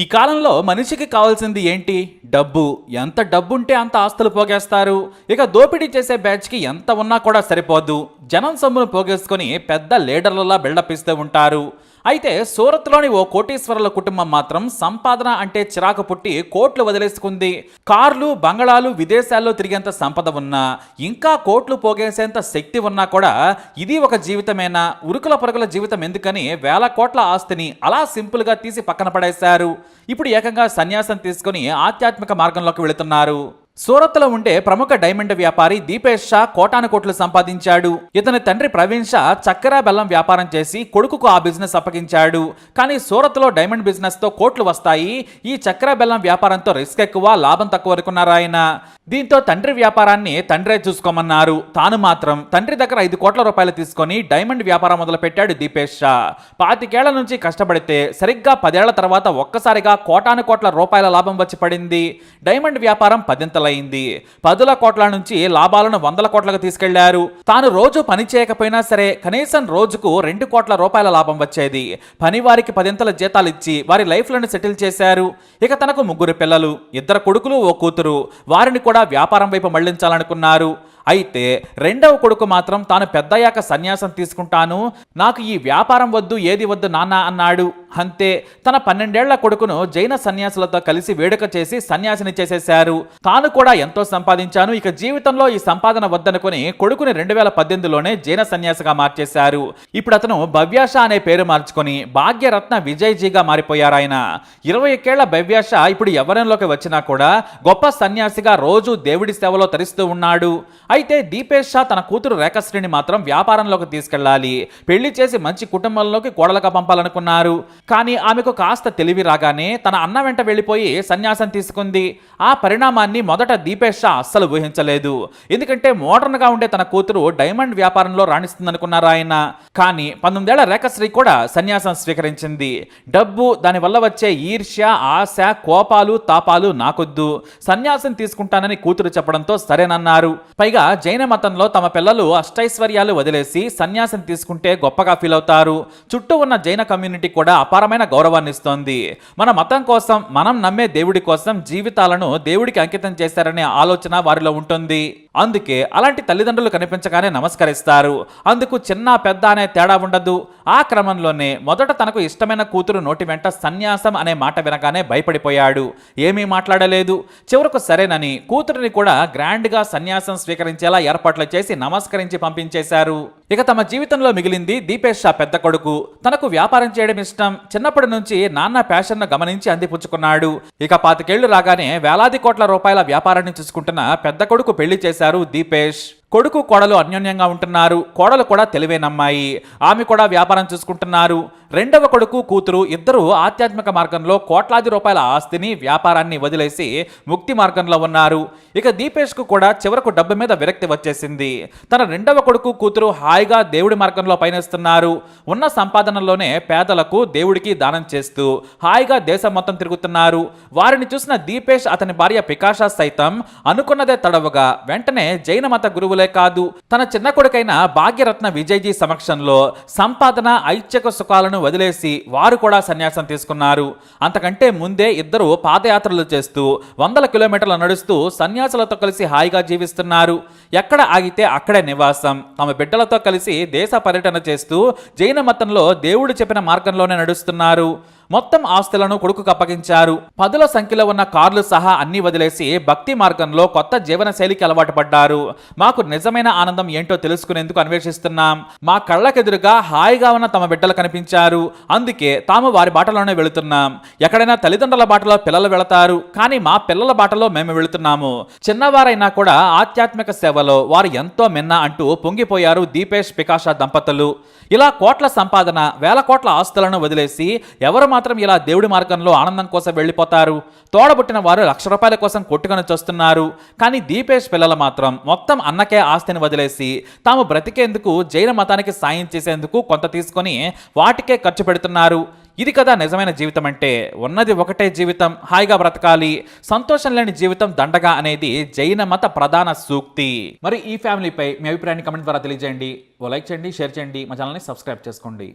ఈ కాలంలో మనిషికి కావాల్సింది ఏంటి? డబ్బు. ఎంత డబ్బుంటే అంత ఆస్తులు పోగేస్తారు. ఇక దోపిడీ చేసే బ్యాచ్కి ఎంత ఉన్నా కూడా సరిపోదు. జనం సొమ్మును పోగేసుకొని పెద్ద లీడర్లలా బిల్డప్ ఇస్తూ ఉంటారు. అయితే సూరత్లోని ఓ కోటీశ్వరుల కుటుంబం మాత్రం సంపాదన అంటే చిరాకు పుట్టి కోట్లు వదిలేసుకుంది. కార్లు బంగళాలు విదేశాల్లో తిరిగేంత సంపద ఉన్నా ఇంకా కోట్లు పోగేసేంత శక్తి ఉన్నా కూడా ఇది ఒక జీవితమేనా? ఉరుకుల పరుగుల జీవితం ఎందుకని వేల కోట్ల ఆస్తిని అలా సింపుల్గా తీసి పక్కన పడేశారు. ఇప్పుడు ఏకంగా సన్యాసం తీసుకుని ఆధ్యాత్మిక మార్గంలోకి వెళుతున్నారు. సూరత్లో ఉండే ప్రముఖ డైమండ్ వ్యాపారి దీపేష్ షా కోటాను కోట్లు సంపాదించాడు. ఇతని తండ్రి ప్రవీణ్ షా చక్కెర బెల్లం వ్యాపారం చేసి కొడుకుకు ఆ బిజినెస్ అప్పగించాడు. కానీ సూరత్లో డైమండ్ బిజినెస్తో కోట్లు వస్తాయి. ఈ చక్కెర బెల్లం వ్యాపారంతో రిస్క్ ఎక్కువ లాభం తక్కువ అనుకున్నారు ఆయన దీంతో తండ్రి వ్యాపారాన్ని తండ్రే చూసుకోమన్నారు. తాను మాత్రం తండ్రి దగ్గర ఐదు కోట్ల రూపాయలు తీసుకొని డైమండ్ వ్యాపారం మొదలుపెట్టాడు దీపేష్ షా. పాతికేళ్ళ నుంచి కష్టపడితే సరిగ్గా పదేళ్ళ తర్వాత ఒక్కసారిగా కోటాను కోట్ల రూపాయల లాభం వచ్చి పడింది. డైమండ్ వ్యాపారం పదింతలైంది. పదుల కోట్ల నుంచి లాభాలను వందల కోట్లకు తీసుకెళ్ళారు. తాను రోజు పని చేయకపోయినా సరే కనీసం రోజుకు రెండు కోట్ల రూపాయల లాభం వచ్చేది. పని వారికి పదింతల జీతాలు ఇచ్చి వారి లైఫ్లను సెటిల్ చేశారు. ఇక తనకు ముగ్గురు పిల్లలు ఇద్దరు కొడుకులు ఓ కూతురు. వారిని కూడా వ్యాపారం వైపు మళ్ళించాలనుకున్నారు. అయితే రెండవ కొడుకు మాత్రం తాను పెద్దయ్యాక సన్యాసం తీసుకుంటాను. నాకు ఈ వ్యాపారం వద్దు ఏది వద్దు నాన్న అన్నాడు. అంతే తన పన్నెండేళ్ళ కొడుకును జైన సన్యాసులతో కలిసి వేడుక చేసి సన్యాసిని చేసేశారు. తాను కూడా ఎంతో సంపాదించాను ఇక జీవితంలో ఈ సంపాదన వద్దనుకుని కొడుకుని రెండు వేల పద్దెనిమిదిలోనే జైన సన్యాసిగా మార్చేశారు. ఇప్పుడు అతను భవ్యాష అనే పేరు మార్చుకొని భాగ్యరత్న విజయ్జీగా మారిపోయారు ఆయన. ఇరవై ఒకేళ్ళ భవ్యాష ఇప్పుడు ఎవరంలోకి వచ్చినా కూడా గొప్ప సన్యాసిగా రోజు దేవుడి సేవలో తరిస్తూ ఉన్నాడు. అయితే దీపేష్ షా తన కూతురు రేఖశ్రీని మాత్రం వ్యాపారంలోకి తీసుకెళ్ళాలి. పెళ్ళి చేసి మంచి కుటుంబంలోకి కోడలుగా పంపాలనుకున్నారు. కానీ ఆమెకు కాస్త తెలివి రాగానే తన అన్న వెంట వెళ్ళిపోయి సన్యాసం తీసుకుంది. ఆ పరిణామాన్ని మొదట దీపేష్ షా అస్సలు ఊహించలేదు. ఎందుకంటే మోడర్న్గా ఉండే తన కూతురు డైమండ్ వ్యాపారంలో రాణిస్తుందనుకున్నారు ఆయన. కానీ పంతొమ్మిదేళ్ళ రేఖశ్రీ కూడా సన్యాసం స్వీకరించింది. డబ్బు దానివల్ల వచ్చే ఈర్ష్య ఆశ కోపాలు తాపాలు నాకొద్దు. సన్యాసం తీసుకుంటానని కూతురు చెప్పడంతో సరేనన్నారు. పైగా జైన మతంలో తమ పిల్లలు అష్టైశ్వర్యాలు వదిలేసి సన్యాసం తీసుకుంటే గొప్పగా ఫీల్ అవుతారు చుట్టూ ఉన్న జైన కమ్యూనిటీ కూడా అపారమైన గౌరవాన్ని ఇస్తోంది. మన మతం కోసం మనం నమ్మే దేవుడి కోసం జీవితాలను దేవుడికి అంకితం చేశారనే ఆలోచన వారిలో ఉంటుంది. అందుకే అలాంటి తల్లిదండ్రులు కనిపించగానే నమస్కరిస్తారు. అందుకు చిన్న పెద్ద అనే తేడా ఉండదు. ఆ క్రమంలోనే మొదట తనకు ఇష్టమైన కూతురు నోటి వెంట సన్యాసం అనే మాట వినగానే భయపడిపోయాడు. ఏమీ మాట్లాడలేదు. చివరకు సరేనని కూతురిని కూడా గ్రాండ్గా సన్యాసం స్వీకరించేలా ఏర్పాట్లు చేసి నమస్కరించి పంపించేశారు. ఇక తమ జీవితంలో మిగిలింది దీపేష్ షా పెద్ద కొడుకు. తనకు వ్యాపారం చేయడం ఇష్టం. చిన్నప్పటి నుంచి నాన్న ప్యాషన్ను గమనించి అందిపుచ్చుకున్నాడు. ఇక పాతికేళ్ళు రాగానే వేలాది కోట్ల రూపాయల వ్యాపారాన్ని చూసుకుంటున్న పెద్ద కొడుకు పెళ్ళి చేశారు. దీపేష్ కొడుకు కోడలు అన్యోన్యంగా ఉంటున్నారు. కోడలు కూడా తెలివైనమ్మాయి. ఆమె కూడా వ్యాపారం చూసుకుంటున్నారు. రెండవ కొడుకు కూతురు ఇద్దరు ఆధ్యాత్మిక మార్గంలో కోట్లాది రూపాయల ఆస్తిని వ్యాపారాన్ని వదిలేసి ముక్తి మార్గంలో ఉన్నారు. ఇక దీపేష్కు కూడా చివరకు డబ్బు మీద విరక్తి వచ్చేసింది. తన రెండవ కొడుకు కూతురు హాయిగా దేవుడి మార్గంలో పయనిస్తున్నారు. ఉన్న సంపాదనలోనే పేదలకు దేవుడికి దానం చేస్తూ హాయిగా దేశం మొత్తం తిరుగుతున్నారు. వారిని చూసిన దీపేష్ అతని భార్య పికాషా సైతం అనుకున్నదే తడవగా. వెంటనే జైన మత గురువులే కాదు. తన చిన్న కొడుకైన భాగ్యరత్న విజయ్జీ సమక్షంలో సంపాదన ఐచ్ఛిక సుఖాలను వదిలేసి వారు కూడా సన్యాసం తీసుకున్నారు. అంతకంటే ముందే ఇద్దరు పాదయాత్రలు చేస్తూ వందల కిలోమీటర్లు నడుస్తూ సన్యాసులతో కలిసి హాయిగా జీవిస్తున్నారు. ఎక్కడ ఆగితే అక్కడే నివాసం. తమ బిడ్డలతో కలిసి దేశ పర్యటన చేస్తూ జైన మతంలో దేవుడు చెప్పిన మార్గంలోనే నడుస్తున్నారు. మొత్తం ఆస్తులను కొడుకుకు అప్పగించారు. పదుల సంఖ్యలో ఉన్న కార్లు సహా అన్ని వదిలేసి భక్తి మార్గంలో కొత్త జీవన శైలికి అలవాటు పడ్డారు. మాకు నిజమైన ఆనందం ఏంటో తెలుసుకునేందుకు అన్వేషిస్తున్నాం. మా కళ్ళకెదురుగా హాయిగా ఉన్న తమ బిడ్డలు కనిపించారు. అందుకే తాము వారి బాటలోనే వెళుతున్నాం. ఎక్కడైనా తల్లిదండ్రుల బాటలో పిల్లలు వెళతారు. కానీ మా పిల్లల బాటలో మేము వెళుతున్నాము. చిన్నవారైనా కూడా ఆధ్యాత్మిక సేవలో వారు ఎంతో మిన్న అంటూ పొంగిపోయారు దీపేష్ పికాషా దంపతులు. ఇలా కోట్ల సంపాదన వేల కోట్ల ఆస్తులను వదిలేసి ఎవరు మాత్రం ఇలా దేవుడి మార్గంలో ఆనందం కోసం వెళ్ళిపోతారు. తోడబుట్టిన వారు లక్ష రూపాయల కోసం కొట్టుకొని చూస్తున్నారు. కానీ దీపేష్ పిల్లలు మాత్రం మొత్తం అన్నకే ఆస్తిని వదిలేసి తాము బ్రతికేందుకు జైన మతానికి సాయం చేసేందుకు కొంత తీసుకొని వాటికే ఖర్చు పెడుతున్నారు. ఇది కదా నిజమైన జీవితం అంటే ఉన్నది ఒకటే జీవితం హాయిగా బ్రతకాలి. సంతోషం లేని జీవితం దండగా అనేది జైన మత ప్రధాన సూక్తి. మరి ఈ ఫ్యామిలీపై మీ అభిప్రాయాన్ని కమెంట్ ద్వారా తెలియజేయండి. ఓ లైక్ చేయండి షేర్ చేయండి. మా ఛానల్ని సబ్స్క్రైబ్ చేసుకోండి.